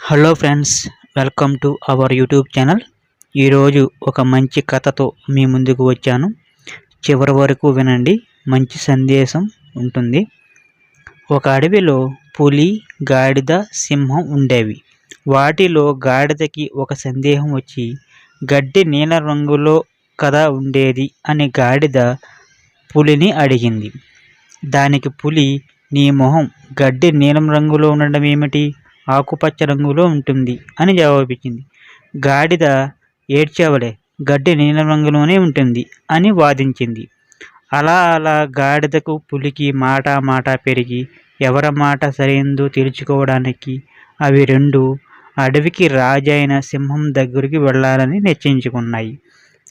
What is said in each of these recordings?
Hello friends welcome to our YouTube channel ఈరోజు ఒక మంచి కథతో మీ ముందుకు వచ్చాను. చివరి వరకు వినండి మంచి సందేశం ఉంటుంది. ఒక అడవిలో పులి గాడిద సింహం ఉండేవి. వాటిలో గాడిదకి ఒక సందేహం వచ్చి గడ్డి నీల రంగులో కథ ఉండేది? అని గాడిద పులిని అడిగింది. దానికి పులి నీ మొహం గడ్డి నీలం రంగులో ఉండడం ఏమిటి? ఆకుపచ్చ రంగులో ఉంటుంది అని జవాబిచ్చింది. గాడిద ఏడ్చేవలే గడ్డి నీలం రంగులోనే ఉంటుంది అని వాదించింది. అలా అలా గాడిదకు పులికి మాట మాట పెరిగి ఎవరి మాట సరైందో తెలుసుకోవడానికి అవి రెండు అడవికి రాజైన సింహం దగ్గరికి వెళ్ళాలని నిశ్చయించుకున్నాయి.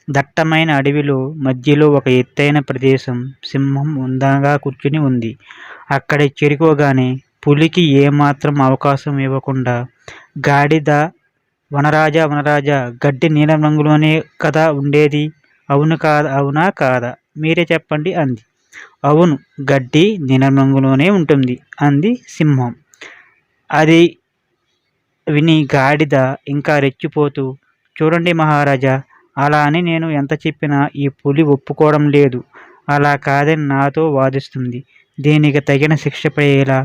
దట్టమైన అడవిలో మధ్యలో ఒక ఎత్తైన ప్రదేశం సింహం ఉందంగా కూర్చుని ఉంది. అక్కడ చేరుకోగానే పులికి ఏమాత్రం అవకాశం ఇవ్వకుండా గాడిద వనరాజా వనరాజా గడ్డి నీలం రంగులోనే కదా ఉండేది? అవును కాదా అవునా కాదా? మీరే చెప్పండి అంది. అవును గడ్డి నీలం రంగులోనే ఉంటుంది అంది సింహం. అది విని గాడిద ఇంకా రెచ్చిపోతూ చూడండి మహారాజా అలా అని నేను ఎంత చెప్పినా ఈ పులి ఒప్పుకోవడం లేదు. అలా కాదని నాతో వాదిస్తుంది. దీనికి తగిన శిక్ష పడేలా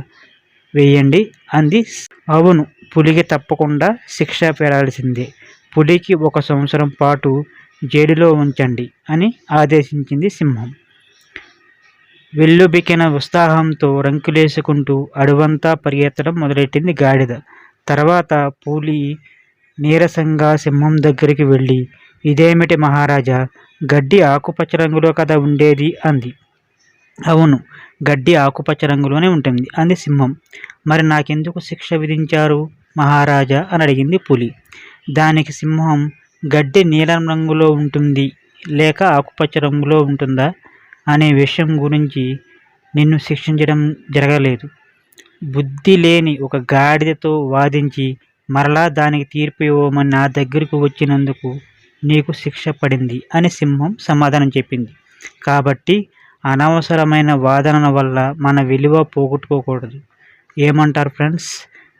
వేయండి అంది. అవును పులికి తప్పకుండా శిక్ష పెరాల్సిందే పులికి ఒక సంవత్సరం పాటు జైలులో ఉంచండి అని ఆదేశించింది సింహం. వెల్లుబికిన ఉత్సాహంతో రంకులేసుకుంటూ అడవంతా పరిగెత్తడం మొదలెట్టింది గాడిద. తర్వాత పులి నీరసంగా సింహం దగ్గరికి వెళ్ళి ఇదేమిటి మహారాజా గడ్డి ఆకుపచ్చ రంగులో కదా ఉండేది? అంది. అవును గడ్డి ఆకుపచ్చ రంగులోనే ఉంటుంది. అంది సింహం. మరి నాకెందుకు శిక్ష విధించారు? మహారాజా అని అడిగింది పులి. దానికి సింహం గడ్డి నీలం రంగులో ఉంటుంది లేక ఆకుపచ్చ రంగులో ఉంటుందా? అనే విషయం గురించి నిన్ను శిక్షించడం జరగలేదు. బుద్ధి లేని ఒక గాడిదతో వాదించి మరలా దానికి తీర్పు ఇవ్వమని నా దగ్గరకు వచ్చినందుకు నీకు శిక్ష పడింది అని సింహం సమాధానం చెప్పింది. కాబట్టి అనవసరమైన వాదనల వల్ల మన విలువ పోగొట్టుకోకూడదు. ఏమంటారు ఫ్రెండ్స్?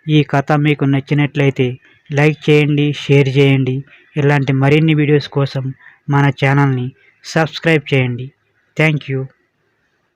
ఈ కథ మీకు నచ్చినట్లయితే లైక్ చేయండి షేర్ చేయండి. ఇలాంటి మరిన్ని వీడియోస్ కోసం మన ఛానల్ని సబ్స్క్రైబ్ చేయండి. Thank you.